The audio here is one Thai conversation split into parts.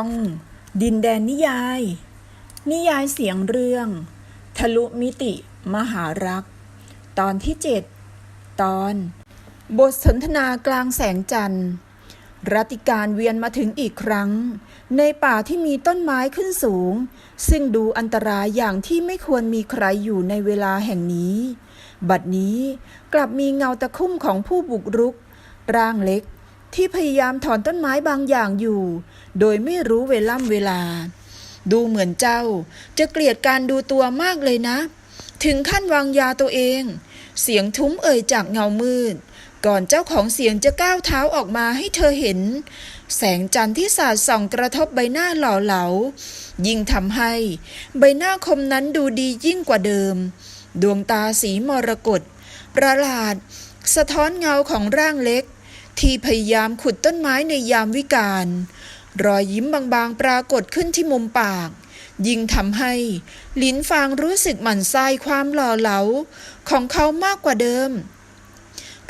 อง ดินแดนนิยาย นิยายเสียงเรื่อง ทะลุมิติ มหารัก ตอนที่ 7 ตอน บทสนทนากลางแสงจันทร์รัติการเวียนมาถึงอีกครั้ง ในป่าที่มีต้นไม้ขึ้นสูง ซึ่งดูอันตรายอย่างที่ไม่ควรมีใครอยู่ในเวลาแห่งนี้ บัดนี้กลับมีเงาตะคุ่มของผู้บุกรุก ร่างเล็ก ที่พยายามถอนต้นไม้บางอย่างอยู่ โดยไม่รู้เวล่ำเวลา ดูเหมือนเจ้าจะเกลียดการดูตัวมากเลยนะ ถึงขั้นวางยาตัวเอง เสียงทุ้มเอ่ยจากเงามืด ก่อนเจ้าของเสียงจะก้าวเท้าออกมาให้เธอเห็น แสงจันทร์ที่สาดส่องกระทบใบหน้าหล่อเหลา ยิ่งทำให้ใบหน้าคมนั้นดูดียิ่งกว่าเดิม ดวงตาสีมรกตประหลาด สะท้อนเงาของร่างเล็ก ที่พยายามขุดต้นไม้ในยามวิกาล รอยยิ้มบางๆ ปรากฏขึ้นที่มุมปาก ยิ่งทำให้ลิ้นฟางรู้สึกหมั่นไส้ความหล่อเหลาของเขามากกว่าเดิม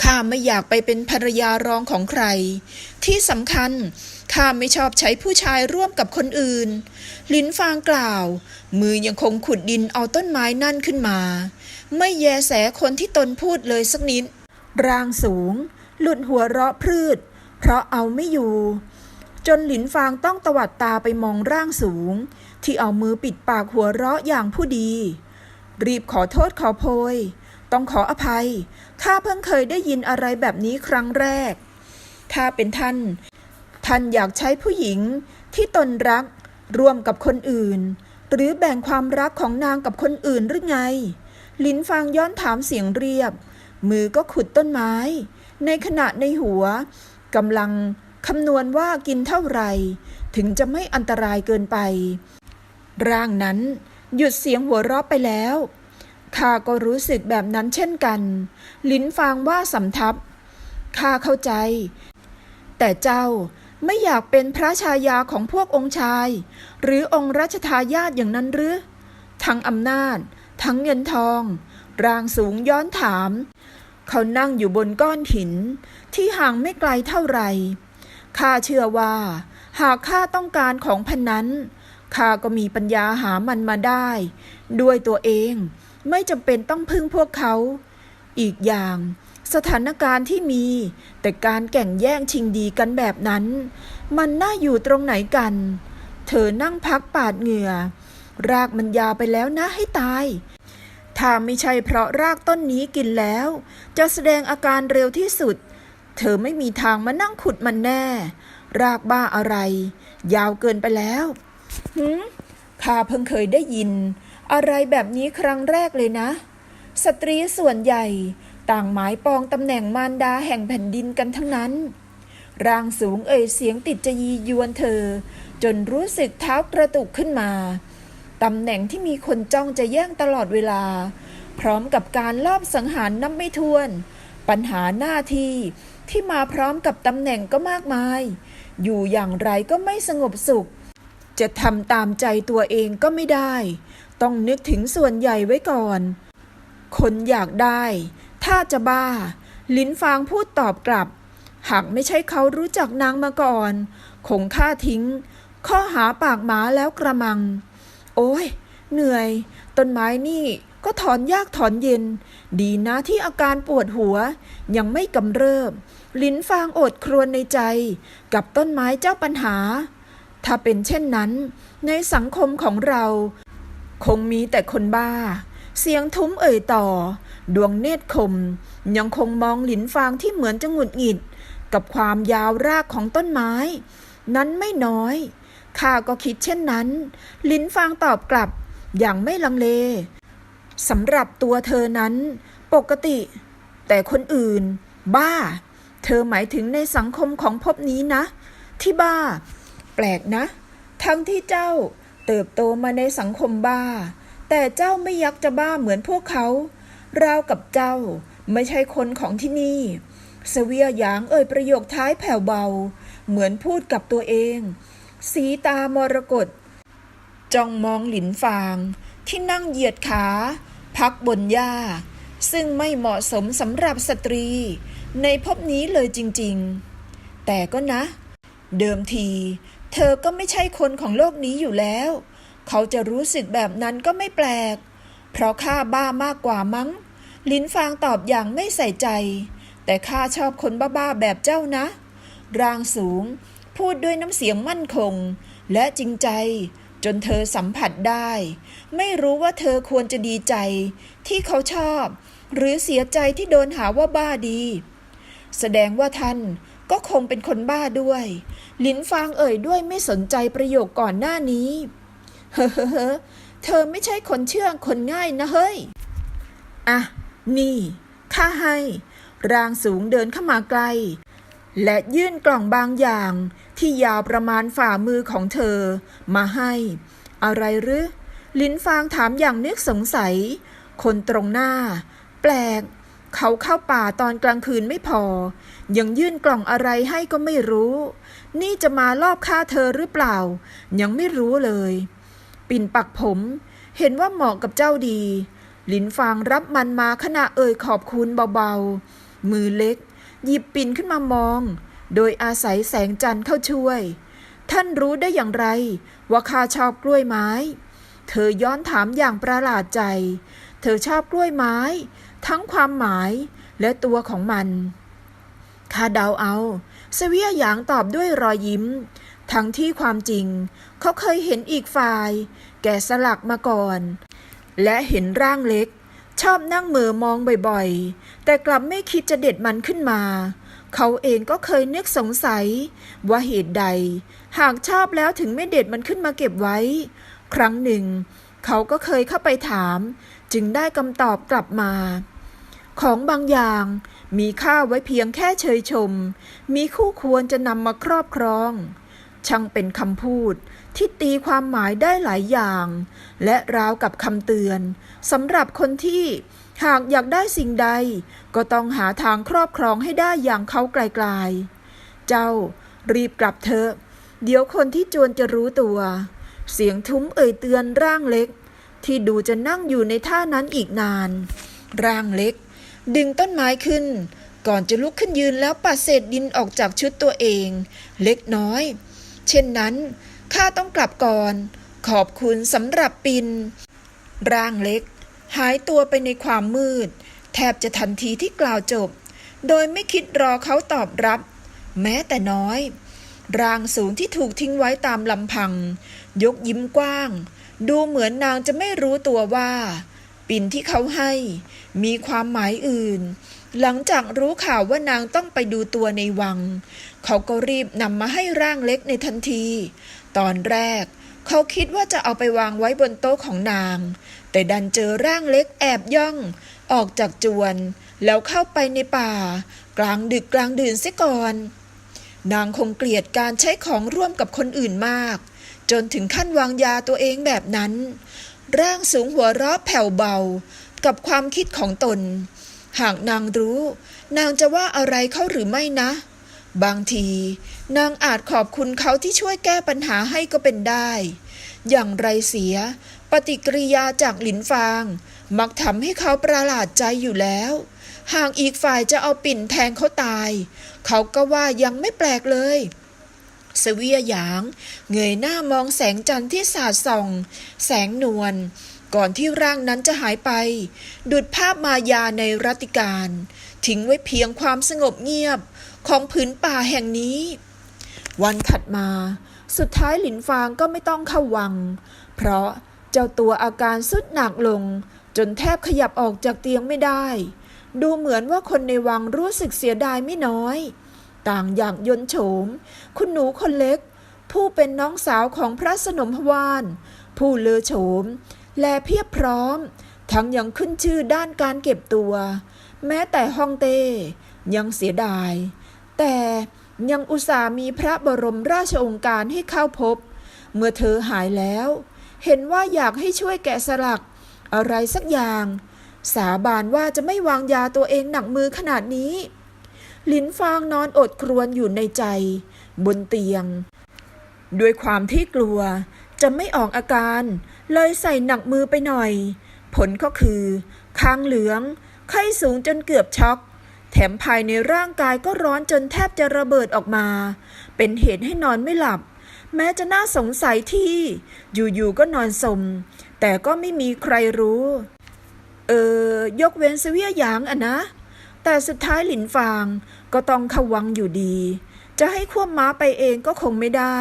ข้าไม่อยากไปเป็นภรรยารองของใคร ที่สำคัญข้าไม่ชอบใช้ผู้ชายร่วมกับคนอื่น ลิ้นฟางกล่าว มือยังคงขุดดินเอาต้นไม้นั่นขึ้นมา ไม่แยแสคนที่ตนพูดเลยสักนิด ร่างสูง หลุดหัวเราะพรืด เพราะเอาไม่อยู่ จนหลินฟางต้องตวัดตาไปมองร่างสูง ที่เอามือปิดปากหัวเราะอย่างผู้ดี รีบขอโทษขอโพย ต้องขออภัย ข้าเพิ่งเคยได้ยินอะไรแบบนี้ครั้งแรก ถ้าเป็นท่าน ท่านอยากใช้ผู้หญิงที่ตนรักร่วมกับคนอื่น หรือแบ่งความรักของนางกับคนอื่นหรือไง ลินฟางย้อนถามเสียงเรียบ มือก็ขุดต้นไม้ ในขณะในหัวกำลังคำนวณว่ากินเท่าไหร่ ถึงจะไม่อันตรายเกินไป ร่างนั้นหยุดเสียงหัวเราะไปแล้วข้าก็รู้สึกแบบนั้นเช่นกัน ลิ้นฟางว่าสำทับข้าเข้าใจ แต่เจ้าไม่อยากเป็นพระชายาของพวกองค์ชาย หรือองค์รัชทายาทอย่างนั้นหรือ ทั้งอำนาจ ทั้งเงินทอง ร่างสูงย้อนถาม เขานั่งอยู่บนก้อนหิน ที่ห่างไม่ไกลเท่าไหร่ข้าเชื่อว่า หากข้าต้องการของพันนั้นข้าก็มีปัญญาหามันมาได้ ด้วยตัวเองไม่จำเป็นต้องพึ่งพวกเขา อีกอย่างสถานการณ์ที่มี แต่การแก่งแย่งชิงดีกันแบบนั้น มันน่าอยู่ตรงไหนกัน เธอนั่งพักปาดเหงื่อ รากมันยาวไปแล้วนะให้ตาย ถ้าไม่ใช่เพราะรากต้นนี้กินแล้ว จะแสดงอาการเร็วที่สุด เธอไม่มีทางมานั่งขุดมันแน่ รากบ้าอะไร ยาวเกินไปแล้วหืมข้าเพิ่งเคยได้ยิน อะไรแบบนี้ครั้งแรกเลยนะ สตรีส่วนใหญ่ ต่างหมายปองตำแหน่งมารดาแห่งแผ่นดินกันทั้งนั้น ร่างสูงเอ่ยเสียงติดจะยียวนเธอ จนรู้สึกเท้ากระตุกขึ้นมา ตำแหน่งที่มีคนจ้องจะแย่งตลอดเวลา พร้อมกับการลอบสังหารนับไม่ถ้วน ปัญหาหน้าที่ที่มาพร้อมกับตำแหน่งก็มากมาย อยู่อย่างไรก็ไม่สงบสุข จะทำตามใจตัวเองก็ไม่ได้ ต้องนึกถึงส่วนใหญ่ไว้ก่อน คนอยากได้ ถ้าจะบ้า ลิ้นฟางพูดตอบกลับ หากไม่ใช่เขารู้จักนางมาก่อน คงฆ่าทิ้ง ข้อหาปากหมาแล้วกระมัง โอ้ยเหนื่อย ต้นไม้นี่ก็ถอนยากถอนเย็น ดีนะที่อาการปวดหัว ยังไม่กำเริบ ลิ้นฟางอดครวญในใจ กับต้นไม้เจ้าปัญหา ถ้าเป็นเช่นนั้น ในสังคมของเรา คงมีแต่คนบ้า เสียงทุ้มเอ่ยต่อ ดวงเนตรคม ยังคงมองหลินฟางที่เหมือนจะหงุดหงิด กับความยาวรากของต้นไม้ นั้นไม่น้อย ข้าก็คิดเช่นนั้น ลิ้นฟางตอบกลับ อย่างไม่ลังเลสำหรับตัวเธอนั้น ปกติ แต่คนอื่น บ้า เธอหมายถึงในสังคมของภพนี้นะ ที่บ้า แปลกนะ ทั้งที่เจ้าเติบโตมาในสังคมบ้า แต่เจ้าไม่ยักจะบ้าเหมือนพวกเขา ราวกับเจ้าไม่ใช่คนของที่นี่เสวียหยางเอ่ยประโยคท้ายแผ่วเบา เหมือนพูดกับตัวเอง สีตามรกตจ้องมองหลินฟางที่นั่งเหยียดขา พักบนหญ้า ซึ่งไม่เหมาะสมสำหรับสตรี ในภพนี้เลยจริงๆ แต่ก็นะ เดิมที เธอก็ไม่ใช่คนของโลกนี้อยู่แล้ว เขาจะรู้สึกแบบนั้นก็ไม่แปลก เพราะข้าบ้ามากกว่ามั้ง ลินฟางตอบอย่างไม่ใส่ใจ แต่ข้าชอบคนบ้าๆแบบเจ้านะ ร่างสูง พูดด้วยน้ำเสียงมั่นคง และจริงใจ จนเธอสัมผัสได้ ไม่รู้ว่าเธอควรจะดีใจ ที่เขาชอบ หรือเสียใจที่โดนหาว่าบ้าดี แสดงว่าท่านก็คงเป็นคนบ้าด้วย ลินฟางเอ่ยด้วยไม่สนใจประโยคก่อนหน้านี้ เฮ้อเฮ้เธอไม่ใช่คนเชื่องคนง่ายนะเฮ้ย อะ นี่ ข้าให้ ร่างสูงเดินเข้ามาใกล และยื่นกล่องบางอย่างที่ยาวประมาณฝ่ามือของเธอ มาให้ อะไรหรือ ลิ้นฟางถามอย่างนึกสงสัย คนตรงหน้า แปลก เขาเข้าป่าตอนกลางคืนไม่พอ ยังยื่นกล่องอะไรให้ก็ไม่รู้ นี่จะมาลอบฆ่าเธอหรือเปล่า ยังไม่รู้เลย ปิ่นปักผม เห็นว่าเหมาะกับเจ้าดี ลินฟางรับมันมาขณะเอ่ยขอบคุณเบาๆ มือเล็ก หยิบปิ่นขึ้นมามอง โดยอาศัยแสงจันทร์เข้าช่วย ท่านรู้ได้อย่างไร ว่าข้าชอบกล้วยไม้ เธอย้อนถามอย่างประหลาดใจ เธอชอบกล้วยไม้ ทั้งความหมายและตัวของมันข้าเดาเอาเสวียหยางตอบด้วยรอยยิ้ม ทั้งที่ความจริง เขาเคยเห็นอีกฝ่าย แกะสลักมาก่อน และเห็นร่างเล็ก ชอบนั่งเหมือมองบ่อยๆ แต่กลับไม่คิดจะเด็ดมันขึ้นมา เขาเองก็เคยนึกสงสัย ว่าเหตุใด หากชอบแล้วถึงไม่เด็ดมันขึ้นมาเก็บไว้ ครั้งหนึ่ง เขาก็เคยเข้าไปถาม จึงได้คำตอบกลับมา ของบางอย่างมีค่าไว้เพียงแค่เชยชม มีคู่ควรจะนำมาครอบครอง ช่างเป็นคำพูด ที่ตีความหมายได้หลายอย่าง และราวกับคำเตือนสำหรับคนที่หากอยากได้สิ่งใด ก็ต้องหาทางครอบครองให้ได้อย่างเขาไกลๆ เจ้ารีบกลับเถอะ เดี๋ยวคนที่จวนจะรู้ตัว เสียงทุ้มเอ่ยเตือนร่างเล็ก ที่ดูจะนั่งอยู่ในท่านั้นอีกนาน ร่างเล็ก ดึงต้นไม้ขึ้น ก่อนจะลุกขึ้นยืนแล้วปัดเศษดินออกจากชุดตัวเอง เล็กน้อย เช่นนั้น ข้าต้องกลับก่อน ขอบคุณสำหรับปิน ร่างเล็ก หายตัวไปในความมืด แทบจะทันทีที่กล่าวจบ โดยไม่คิดรอเขาตอบรับ แม้แต่น้อย ร่างสูงที่ถูกทิ้งไว้ตามลำพัง ยกยิ้มกว้าง ดูเหมือนนางจะไม่รู้ตัวว่า ปิ่นที่เขาให้ มีความหมายอื่นหลังจากรู้ข่าวว่านางต้องไปดูตัวในวัง เขาก็รีบนำมาให้ร่างเล็กในทันที ตอนแรก เขาคิดว่าจะเอาไปวางไว้บนโต๊ะของนาง แต่ดันเจอร่างเล็กแอบย่อง ออกจากจวน แล้วเข้าไปในป่า กลางดึกกลางดื่นเสียก่อน นางคงเกลียดการใช้ของร่วมกับคนอื่นมาก จนถึงขั้นวางยาตัวเองแบบนั้น ร่างสูงหัวเราะแผ่วเบา กับความคิดของตน หากนางรู้ นางจะว่าอะไรเขาหรือไม่นะ บางที นางอาจขอบคุณเขาที่ช่วยแก้ปัญหาให้ก็เป็นได้ อย่างไรเสีย ปฏิกิริยาจากหลินฟาง มักทำให้เขาประหลาดใจอยู่แล้ว หากอีกฝ่ายจะเอาปิ่นแทงเขาตาย เขาก็ว่ายังไม่แปลกเลยเสวียหยาง เงยหน้ามองแสงจันทร์ที่สาดส่อง แสงนวลก่อนที่ร่างนั้นจะหายไป ดุดภาพมายาในรัตติการ ทิ้งไว้เพียงความสงบเงียบของผืนป่าแห่งนี้ วันถัดมา สุดท้ายหลินฟางก็ไม่ต้องเข้าวัง เพราะเจ้าตัวอาการสุดหนักลง จนแทบขยับออกจากเตียงไม่ได้ ดูเหมือนว่าคนในวังรู้สึกเสียดายไม่น้อย ต่างอย่างยนโฉม คุณหนูคนเล็ก ผู้เป็นน้องสาวของพระสนมพวาน ผู้เลอโฉม และเพียบพร้อม ทั้งยังขึ้นชื่อด้านการเก็บตัว แม้แต่ฮองเต้ยังเสียดาย แต่ ยังอุตส่าห์มีพระบรมราชองค์การให้เข้าพบ เมื่อเธอหายแล้ว เห็นว่าอยากให้ช่วยแกะสลัก อะไรสักอย่าง สาบานว่าจะไม่วางยาตัวเองหนักมือขนาดนี้ ลินฟางนอนอดครวญอยู่ในใจ บนเตียง ด้วยความที่กลัวจะไม่ออกอาการ เลยใส่หนักมือไปหน่อย ผลก็คือ คางเหลือง ไข้สูงจนเกือบช็อก แถมภายในร่างกายก็ร้อนจนแทบจะระเบิดออกมา เป็นเหตุให้นอนไม่หลับ แม้จะน่าสงสัยที่อยู่ๆก็นอนสม แต่ก็ไม่มีใครรู้ เออยกเว้นเสวียหยางอะนะ แต่สุดท้ายหลินฟางก็ต้องขวังอยู่ดี จะให้ควบม้าไปเองก็คงไม่ได้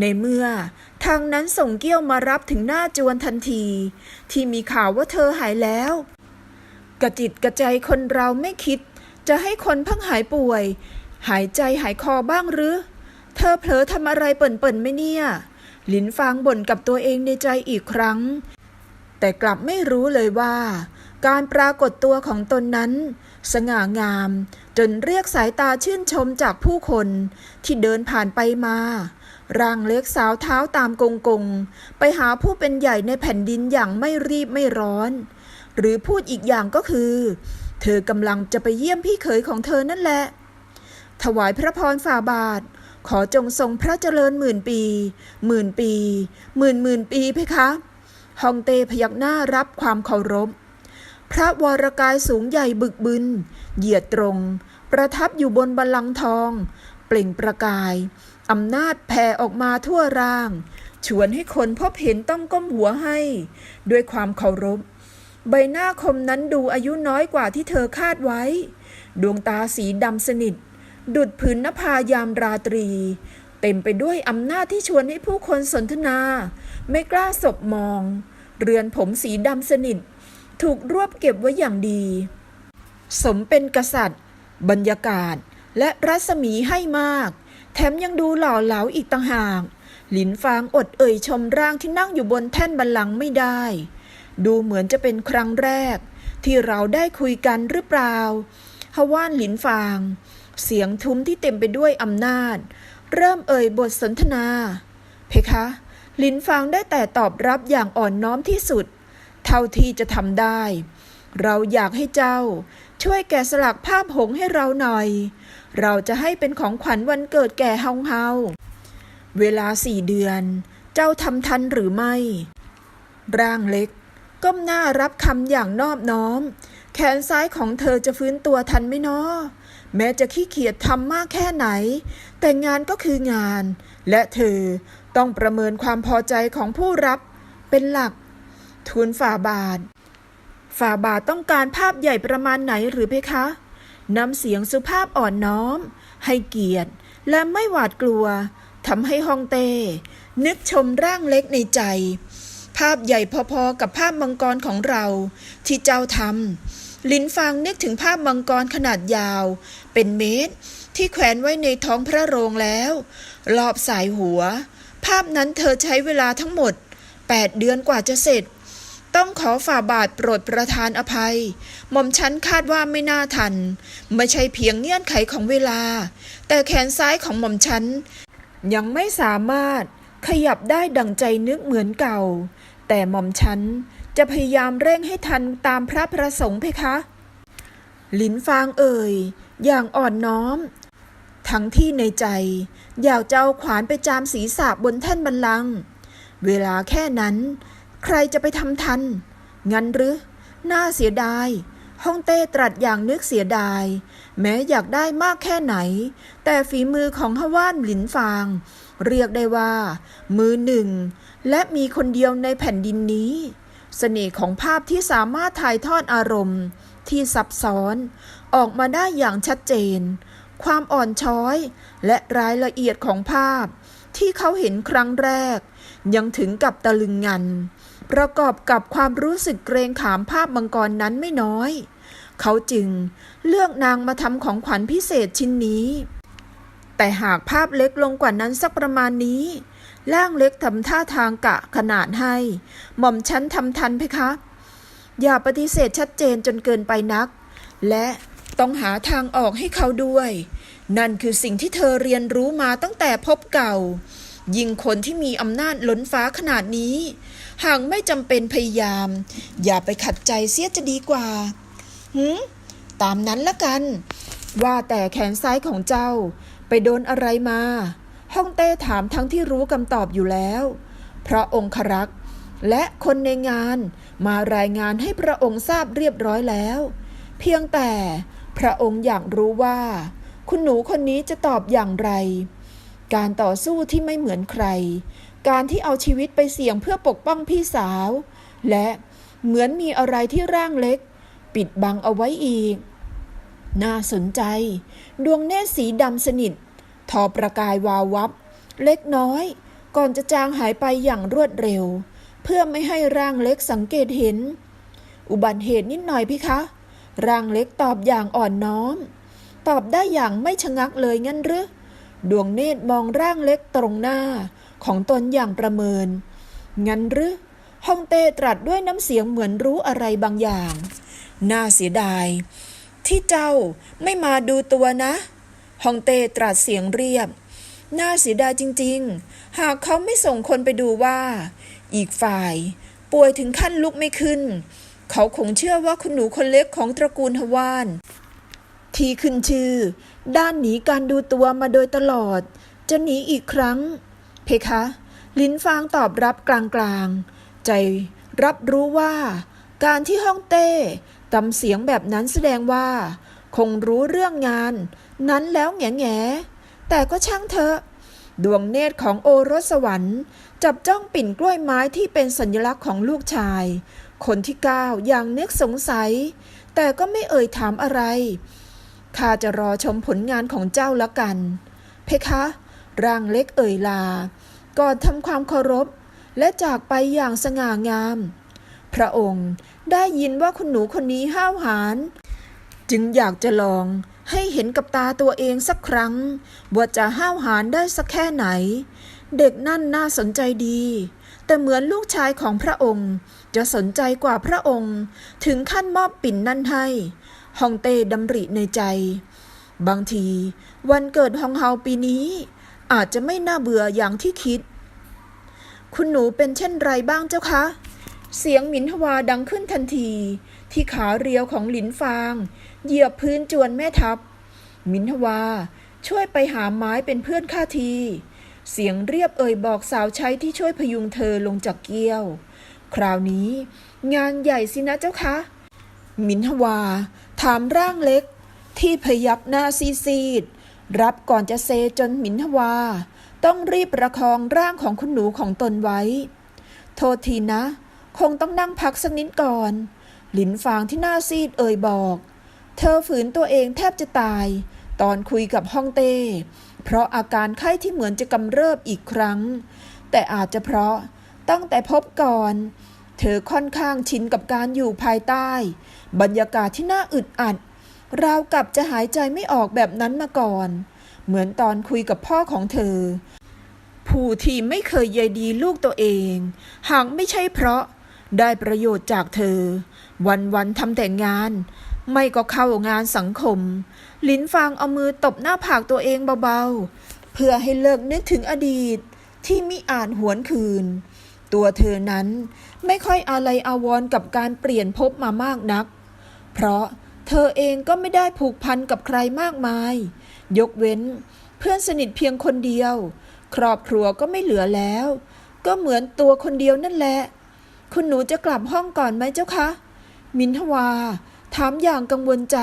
ในเมื่อทางนั้นส่งเกี้ยวมารับถึงหน้าจวนทันที ที่มีข่าวว่าเธอหายแล้ว กระจิตกระใจคนเราไม่คิด จะให้คนเพิ่งหายป่วย หายใจหายคอบ้างหรือ เธอเผลอทำอะไรเปิ่นๆไม่เนี่ย หลินฟางบ่นกับตัวเองในใจอีกครั้ง แต่กลับไม่รู้เลยว่า การปรากฏตัวของตนนั้น สง่างาม จนเรียกสายตาชื่นชมจากผู้คนที่เดินผ่านไปมาร่างเล็กสาวเท้าตามกงกง ไปหาผู้เป็นใหญ่ในแผ่นดินอย่างไม่รีบไม่ร้อน หรือพูดอีกอย่างก็คือ เธอกำลังจะไปเยี่ยมพี่เขยของเธอนั่นแหละ ถวายพระพรฝ่าบาท ขอจงทรงพระเจริญหมื่นปี หมื่นปี หมื่นหมื่นปีเพคะฮองเตพยักหน้ารับความเคารพ พระวรกายสูงใหญ่บึกบึน เหยียดตรง ประทับอยู่บนบัลลังก์ทอง เปล่งประกายอำนาจแผ่ออกมาทั่วร่าง ชวนให้คนพบเห็นต้องก้มหัวให้ ด้วยความเคารพ ใบหน้าคมนั้นดูอายุน้อยกว่าที่เธอคาดไว้ ดวงตาสีดำสนิท ดุดผืนนภายามราตรี เต็มไปด้วยอำนาจที่ชวนให้ผู้คนสนทนา ไม่กล้าสบมอง เรือนผมสีดำสนิท ถูกรวบเก็บไว้อย่างดี สมเป็นกษัตริย์ บรรยากาศและรัศมีให้มาก แถมยังดูหล่อเหลาอีกต่างหากหลินฟางอดเอ่ยชมร่างที่นั่งอยู่บนแท่นบัลลังก์ไม่ได้ ดูเหมือนจะเป็นครั้งแรก ที่เราได้คุยกันหรือเปล่าฮว่านหลินฟาง เสียงทุ้มที่เต็มไปด้วยอำนาจ เริ่มเอ่ยบทสนทนา เพคะหลินฟางได้แต่ตอบรับอย่างอ่อนน้อมที่สุด เท่าที่จะทำได้ เราอยากให้เจ้า ช่วยแกะสลักภาพหงให้เราหน่อย เราจะให้เป็นของขวัญวันเกิดแก่เฮาเฮาเวลาสี่เดือน เจ้าทำทันหรือไม่ ร่างเล็ก ก้มหน้ารับคำอย่างนอบน้อม แขนซ้ายของเธอจะฟื้นตัวทันไหมเนาะแม้จะขี้เกียจทำมากแค่ไหน แต่งานก็คืองาน และเธอต้องประเมินความพอใจของผู้รับ เป็นหลักทูลฝ่าบาท ฝ่าบาทต้องการภาพใหญ่ประมาณไหนหรือเพคะน้ำเสียงสุภาพอ่อนน้อม ให้เกียรติ และไม่หวาดกลัวทำให้ฮองเต้นึกชมร่างเล็กในใจ ภาพใหญ่พอๆกับภาพมังกรของเรา ที่เจ้าทำลินฟางนึกถึงภาพมังกรขนาดยาว เป็นเมตร ที่แขวนไว้ในท้องพระโรงแล้วรอบสายหัว ภาพนั้นเธอใช้เวลาทั้งหมด 8 เดือนกว่าจะเสร็จ ต้องขอฝ่าบาทโปรดประทานอภัย หม่อมฉันคาดว่าไม่น่าทัน ไม่ใช่เพียงเงื่อนไขของเวลา แต่แขนซ้ายของหม่อมฉันยังไม่สามารถขยับได้ดังใจนึกเหมือนเก่า แต่หม่อมฉันจะพยายามเร่งให้ทันตามพระประสงค์เพคะลินฟางเอ่ย อย่างอ่อนน้อม ทั้งที่ในใจอยากจะเอาขวานไปจามศีรษะบนแท่นบัลลัง เวลาแค่นั้น ใครจะไปทำทัน งั้นหรือ น่าเสียดายฮ่องเต้ตรัสอย่างนึกเสียดาย แม้อยากได้มากแค่ไหน แต่ฝีมือของฮว่านหลินฟาง เรียกได้ว่า มือหนึ่ง และมีคนเดียวในแผ่นดินนี้ เสน่ห์ของภาพที่สามารถถ่ายทอดอารมณ์ ที่ซับซ้อน ออกมาได้อย่างชัดเจน ความอ่อนช้อย และรายละเอียดของภาพ ที่เขาเห็นครั้งแรก ยังถึงกับตะลึงงัน ประกอบกับความรู้สึกเกรงขามภาพมังกรนั้นไม่น้อย เขาจึงเลือกนางมาทำของขวัญพิเศษชิ้นนี้ แต่หากภาพเล็กลงกว่านั้นสักประมาณนี้ ร่างเล็กทำท่าทางกะขนาดให้ หม่อมฉันทำทันเพคะ อย่าปฏิเสธชัดเจนจนเกินไปนัก และต้องหาทางออกให้เขาด้วย นั่นคือสิ่งที่เธอเรียนรู้มาตั้งแต่พบเก่า ยิ่งคนที่มีอำนาจล้นฟ้าขนาดนี้ หากไม่จำเป็นพยายาม อย่าไปขัดใจเสียจะดีกว่าหืมตามนั้นละกัน ว่าแต่แขนซ้ายของเจ้าไปโดนอะไรมา ฮ่องเต้ถามทั้งที่รู้คำตอบอยู่แล้ว เพราะองครักษ์และคนในงานมารายงานให้พระองค์ทราบเรียบร้อยแล้ว เพียงแต่พระองค์อยากรู้ว่า คุณหนูคนนี้จะตอบอย่างไร การต่อสู้ที่ไม่เหมือนใคร การที่เอาชีวิตไปเสี่ยงเพื่อปกป้องพี่สาว และเหมือนมีอะไรที่ร่างเล็ก ปิดบังเอาไว้อีก น่าสนใจ ดวงเนตรสีดำสนิท ทอประกายวาววับ เล็กน้อย ก่อนจะจางหายไปอย่างรวดเร็ว เพื่อไม่ให้ร่างเล็กสังเกตเห็น อุบัติเหตุนิดหน่อยพี่คะ ร่างเล็กตอบอย่างอ่อนน้อม ตอบได้อย่างไม่ชะงักเลยงั้นหรือดวงเนตรมองร่างเล็กตรงหน้าของตนอย่างประเมิน งั้นหรือฮ่องเต้ตรัสด้วยน้ำเสียงเหมือนรู้อะไรบางอย่าง น่าเสียดาย ที่เจ้าไม่มาดูตัวนะ ฮ่องเต้ตรัสเสียงเรียบ น่าเสียดายจริง ๆ หากเขาไม่ส่งคนไปดูว่า อีกฝ่าย ป่วยถึงขั้นลุกไม่ขึ้น เขาคงเชื่อว่าคุณหนูคนเล็กของตระกูลฮวาน ที่ขึ้นชื่อ ด้านหนีการดูตัวมาโดยตลอด จะหนีอีกครั้ง เพคะ ลิ้นฟางตอบรับกลางๆ ใจรับรู้ว่า การที่ห้องเต้ตำเสียงแบบนั้นแสดงว่า คงรู้เรื่องงาน นั้นแล้วแง่แง่แต่ก็ช่างเถอะ ดวงเนตรของโอรสสวรรค์จับจ้องปิ่นกล้วยไม้ที่เป็นสัญลักษณ์ของลูกชาย คนที่เก้าอย่างนึกสงสัย แต่ก็ไม่เอ่ยถามอะไร ข้าจะรอชมผลงานของเจ้าละกัน เพคะ ร่างเล็กเอ่ยลา ก่อนทำความเคารพ และจากไปอย่างสง่างาม พระองค์ได้ยินว่าคุณหนูคนนี้ห้าวหาญจึงอยากจะลอง ให้เห็นกับตาตัวเองสักครั้ง ว่าจะห้าวหาญได้สักแค่ไหน เด็กนั่นน่าสนใจดี แต่เหมือนลูกชายของพระองค์ จะสนใจกว่าพระองค์ ถึงขั้นมอบปิ่นนั่นให้ฮองเต้ดำริในใจ บางที วันเกิดฮองเฮาปีนี้ อาจจะไม่น่าเบื่ออย่างที่คิด คุณหนูเป็นเช่นไรบ้างเจ้าคะ เสียงหมินทวาดังขึ้นทันที ที่ขาเรียวของหลินฟาง เหยียบพื้นจวนแม่ทัพ มินทวา ช่วยไปหาไม้เป็นเพื่อนข้าที เสียงเรียบเอ่ยบอกสาวใช้ที่ช่วยพยุงเธอลงจากเกี้ยว คราวนี้ งานใหญ่สินะเจ้าคะ มินทวา ถามร่างเล็ก ที่พยักหน้าซีซีด รับก่อนจะเซจนมินทวา ต้องรีบประคองร่างของคุณหนูของตนไว้ โทษทีนะ คงต้องนั่งพักสักนิดก่อน หลินฟางที่หน้าซีดเอ่ยบอก เธอฝืนตัวเองแทบจะตาย ตอนคุยกับฮ่องเต้ เพราะอาการไข้ที่เหมือนจะกำเริบอีกครั้ง แต่อาจจะเพราะตั้งแต่พบก่อน เธอค่อนข้างชินกับการอยู่ภายใต้ บรรยากาศที่น่าอึดอัดราวกับจะหายใจไม่ออกแบบนั้นมาก่อน เหมือนตอนคุยกับพ่อของเธอ ผู้ที่ไม่เคยใยดีลูกตัวเอง หากไม่ใช่เพราะได้ประโยชน์จากเธอ วันๆทำแต่งาน ไม่ก็เข้างานสังคม ลินฟางเอามือตบหน้าผากตัวเองเบาๆ เพื่อให้เลิกนึกถึงอดีตที่มิอาจหวนคืน ตัวเธอนั้นไม่ค่อยอะไรอาวรกับการเปลี่ยนภพมามากนัก เพราะเธอเองก็ไม่ได้ผูกพันกับใครมากมาย ยกเว้นเพื่อนสนิทเพียงคนเดียว ครอบครัวก็ไม่เหลือแล้ว ก็เหมือนตัวคนเดียวนั่นแหละ คุณหนูจะกลับห้องก่อนไหมเจ้าคะ มินทวา ถามอย่างกังวลใจ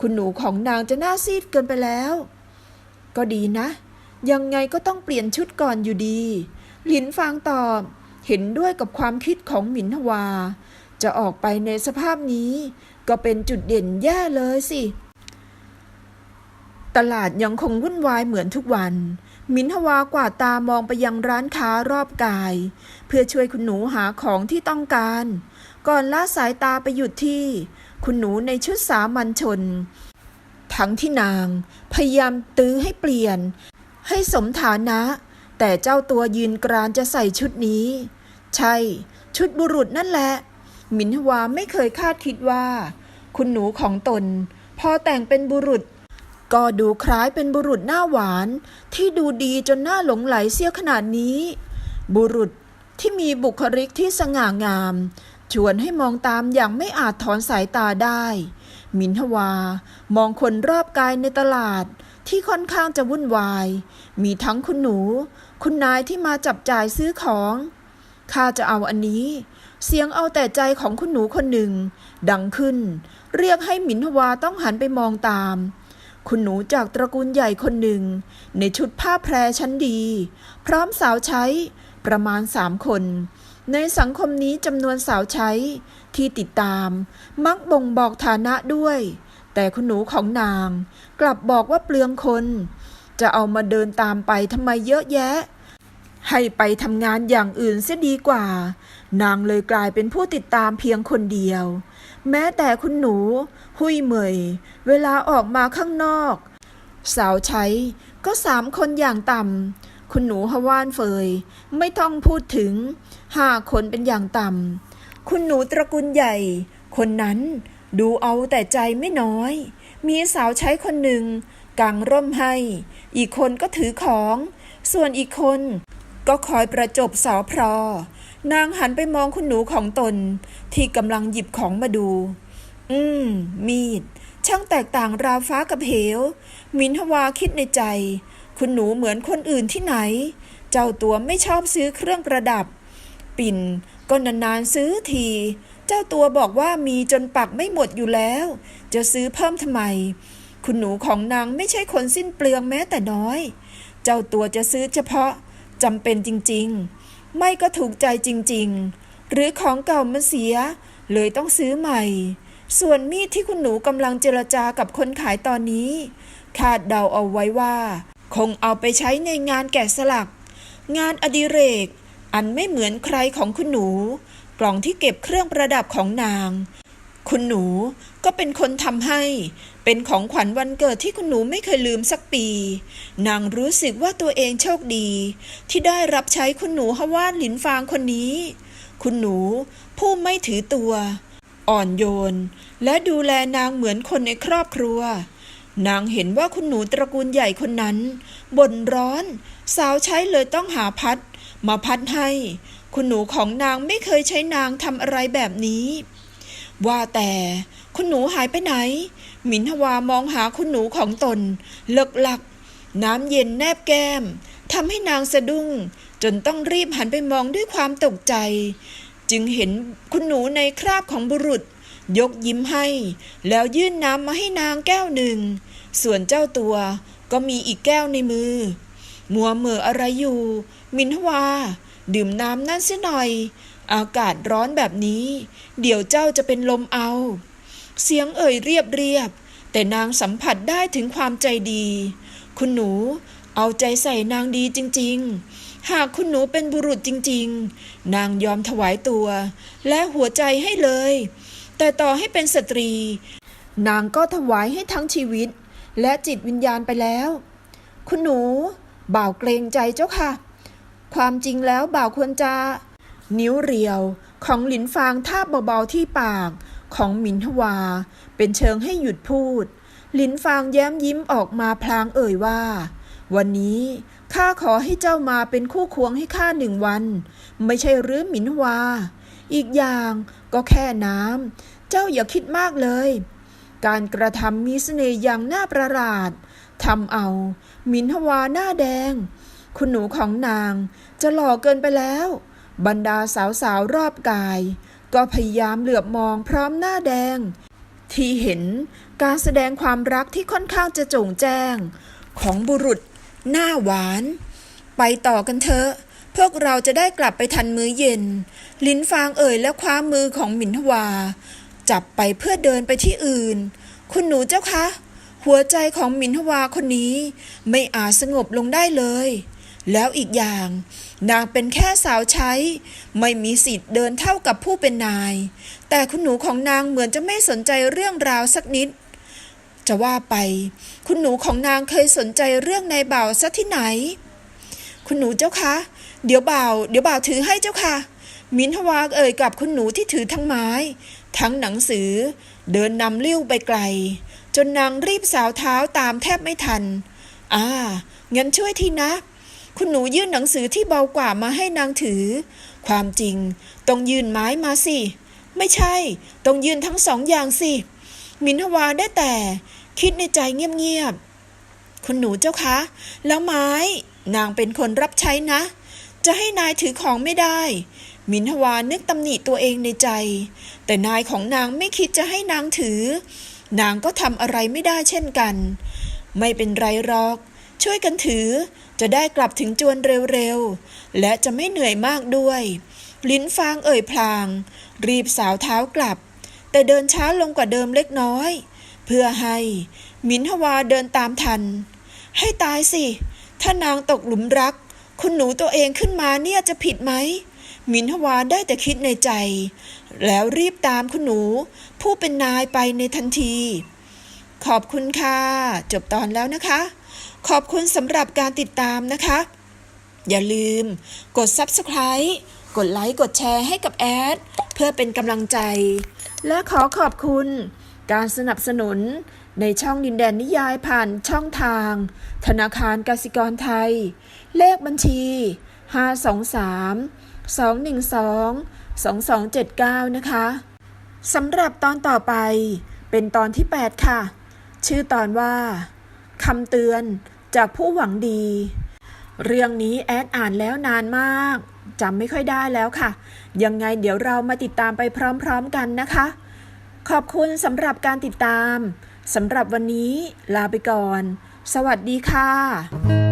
คุณหนูของนางจะหน้าซีดเกินไปแล้ว ก็ดีนะ ยังไงก็ต้องเปลี่ยนชุดก่อนอยู่ดี หลินฟางตอบ เห็นด้วยกับความคิดของหมินทวา จะออกไปในสภาพนี้ ก็เป็นจุดเด่นแย่เลยสิ ตลาดยังคงวุ่นวายเหมือนทุกวันมินทวากวาดตามองไปยังร้านค้ารอบกาย เพื่อช่วยคุณหนูหาของที่ต้องการ ก่อนละสายตาไปหยุดที่ คุณหนูในชุดสามัญชน ทั้งที่นางพยายามตื้อให้เปลี่ยน ให้สมฐานะ แต่เจ้าตัวยืนกรานจะใส่ชุดนี้ ใช่ ชุดบุรุษนั่นแหละ มินทวาไม่เคยคาดคิดว่า คุณหนูของตน พอแต่งเป็นบุรุษ ก็ดูคล้ายเป็นบุรุษหน้าหวาน ที่ดูดีจนหน้าหลงไหลเสียขนาดนี้ บุรุษที่มีบุคลิกที่สง่างาม ชวนให้มองตามอย่างไม่อาจถอนสายตาได้ มินทวา มองคนรอบกายในตลาดที่ค่อนข้างจะวุ่นวาย มีทั้งคุณหนู คุณนายที่มาจับจ่ายซื้อของ ข้าจะเอาอันนี้ เสียงเอาแต่ใจของคุณหนูคนหนึ่ง ดังขึ้น เรียกให้หมินทวาต้องหันไปมองตาม คุณหนูจากตระกูลใหญ่คนหนึ่ง ในชุดผ้าแพรชั้นดี พร้อมสาวใช้ประมาณสามคน ในสังคมนี้จำนวนสาวใช้ที่ติดตาม มักบ่งบอกฐานะด้วย แต่คุณหนูของนาง กลับบอกว่าเปลืองคน จะเอามาเดินตามไปทำไมเยอะแยะ ให้ไปทำงานอย่างอื่นเสียดีกว่า นางเลยกลายเป็นผู้ติดตามเพียงคนเดียว แม้แต่คุณหนู หุยเหมย เวลาออกมาข้างนอก สาวใช้ก็สามคนอย่างต่ำ คุณหนูฮวานเฟย ไม่ต้องพูดถึงห้าคนเป็นอย่างต่ำคุณหนูตระกูลใหญ่ คนนั้นดูเอาแต่ใจไม่น้อย มีสาวใช้คนหนึ่งกางร่มให้ อีกคนก็ถือของ ส่วนอีกคนก็คอยประจบสอพรอนางหันไปมองคุณหนูของตน ที่กำลังหยิบของมาดู อืม มีด ช่างแตกต่างราวฟ้ากับเหว มินทวาคิดในใจ คุณหนูเหมือนคนอื่นที่ไหน เจ้าตัวไม่ชอบซื้อเครื่องประดับ ปิ่นก็นานๆซื้อที เจ้าตัวบอกว่ามีจนปักไม่หมดอยู่แล้ว จะซื้อเพิ่มทำไม คุณหนูของนางไม่ใช่คนสิ้นเปลืองแม้แต่น้อย เจ้าตัวจะซื้อเฉพาะจำเป็นจริงๆ ไม่ก็ถูกใจจริงๆ หรือของเก่ามันเสีย เลยต้องซื้อใหม่ ส่วนมีดที่คุณหนูกำลังเจรจากับคนขายตอนนี้ คาดเดาเอาไว้ว่า คงเอาไปใช้ในงานแกะสลัก งานอดิเรก อันไม่เหมือนใครของคุณหนู กล่องที่เก็บเครื่องประดับของนาง คุณหนูก็เป็นคนทำให้ เป็นของขวัญวันเกิดที่คุณหนูไม่เคยลืมสักปี นางรู้สึกว่าตัวเองโชคดี ที่ได้รับใช้คุณหนูฮาวานหลินฟางคนนี้ คุณหนูผู้ไม่ถือตัว อ่อนโยน และดูแลนางเหมือนคนในครอบครัว นางเห็นว่าคุณหนูตระกูลใหญ่คนนั้นบ่นร้อน สาวใช้เลยต้องหาพัด มาพัดให้ คุณหนูของนางไม่เคยใช้นางทำอะไรแบบนี้ ว่าแต่คุณหนูหายไปไหนหมินทวามองหาคุณหนูของตนเลิกหลัก น้ำเย็นแนบแก้มทำให้นางสะดุ้ง จนต้องรีบหันไปมองด้วยความตกใจ จึงเห็นคุณหนูในคราบของบุรุษ ยกยิ้มให้ แล้วยื่นน้ำมาให้นางแก้วหนึ่ง ส่วนเจ้าตัวก็มีอีกแก้วในมือ มัวเหม่ออะไรอยู่ มินทวา ดื่มน้ำนั่นเสียหน่อย อากาศร้อนแบบนี้ เดี๋ยวเจ้าจะเป็นลมเอา เสียงเอ่ยเรียบเรียบ แต่นางสัมผัสได้ถึงความใจดี คุณหนูเอาใจใส่นางดีจริง ๆ หากคุณหนูเป็นบุรุษจริง ๆ นางยอมถวายตัว และหัวใจให้เลย แต่ต่อให้เป็นสตรี นางก็ถวายให้ทั้งชีวิต และจิตวิญญาณไปแล้ว คุณหนู บ่าวเกรงใจเจ้าค่ะ ความจริงแล้วบ่าวควรจะ นิ้วเรียวของหลินฟางทาบเบาๆที่ปากของหมินทวา เป็นเชิงให้หยุดพูด หลินฟางแย้มยิ้มออกมาพลางเอ่ยว่า วันนี้ข้าขอให้เจ้ามาเป็นคู่ควงให้ข้าหนึ่งวัน ไม่ใช่หรือหมินวา อีกอย่างก็แค่น้ำ เจ้าอย่าคิดมากเลย การกระทำมีเสน่ห์อย่างน่าประหลาดทำเอาหมินทวาหน้าแดง คุณหนูของนางจะหล่อเกินไปแล้ว บรรดาสาวๆรอบกาย ก็พยายามเหลือบมองพร้อมหน้าแดง ที่เห็นการแสดงความรักที่ค่อนข้างจะจงแจ้ง ของบุรุษ หน้าหวาน ไปต่อกันเถอะพวกเราจะได้กลับไปทันมื้อเย็น ลิ้นฟางเอ่ยและคว้ามือของหมินทวา จับไปเพื่อเดินไปที่อื่น คุณหนูเจ้าคะ หัวใจของมินทวาคนนี้ไม่อาจสงบลงได้เลย แล้วอีกอย่าง นางเป็นแค่สาวใช้ ไม่มีสิทธิ์เดินเท่ากับผู้เป็นนาย แต่คุณหนูของนางเหมือนจะไม่สนใจเรื่องราวสักนิด จะว่าไป คุณหนูของนางเคยสนใจเรื่องนายบ่าวซะที่ไหน คุณหนูเจ้าคะ เดี๋ยวบ่าว เดี๋ยวบ่าวถือให้เจ้าค่ะมินทวาเอ่ยกับคุณหนูที่ถือทั้งไม้ ทั้งหนังสือ เดินนำเลิ้ยวไปไกล จนนางรีบสาวเท้าตามแทบไม่ทัน อ่า งั้นช่วยทีนะ คุณหนูยื่นหนังสือที่เบากว่ามาให้นางถือ ความจริง ต้องยื่นไม้มาสิ ไม่ใช่ ต้องยื่นทั้งสองอย่างสิ มินทวาได้แต่ คิดในใจเงียบๆ คุณหนูเจ้าคะ แล้วไม้ นางเป็นคนรับใช้นะ จะให้นายถือของไม่ได้ มินทวานึกตำหนิตัวเองในใจ แต่นายของนางไม่คิดจะให้นางถือ นางก็ทำอะไรไม่ได้เช่นกัน ไม่เป็นไรหรอก ช่วยกันถือ จะได้กลับถึงจวนเร็วๆ และจะไม่เหนื่อยมากด้วย ลิ้นฟางเอ่ยพลาง รีบสาวเท้ากลับ แต่เดินช้าลงกว่าเดิมเล็กน้อย เพื่อให้มินทวาเดินตามทัน ให้ตายสิ ถ้านางตกหลุมรัก คุณหนูตัวเองขึ้นมาเนี่ยจะผิดไหม มินทวาได้แต่คิดในใจ แล้วรีบตามคุณหนู ผู้เป็นนายไปในทันที ขอบคุณค่ะ จบตอนแล้วนะคะ ขอบคุณสำหรับการติดตามนะคะ อย่าลืม กด Subscribe กดไลค์กดแชร์ให้กับแอด เพื่อเป็นกำลังใจ และขอขอบคุณ การสนับสนุนในช่องดินแดนนิยายผ่านช่องทาง ธนาคารกสิกรไทย เลขบัญชี 523 212 2279 นะคะสำหรับตอนต่อไปเป็นตอนที่ 8 ค่ะ ชื่อตอนว่าคำเตือนจากผู้หวังดี เรื่องนี้แอดอ่านแล้วนานมากจำไม่ค่อยได้แล้วค่ะ ยังไงเดี๋ยวเรามาติดตามไปพร้อมๆกันนะคะ ขอบคุณสำหรับการติดตามสำหรับวันนี้ลาไปก่อน สวัสดีค่ะ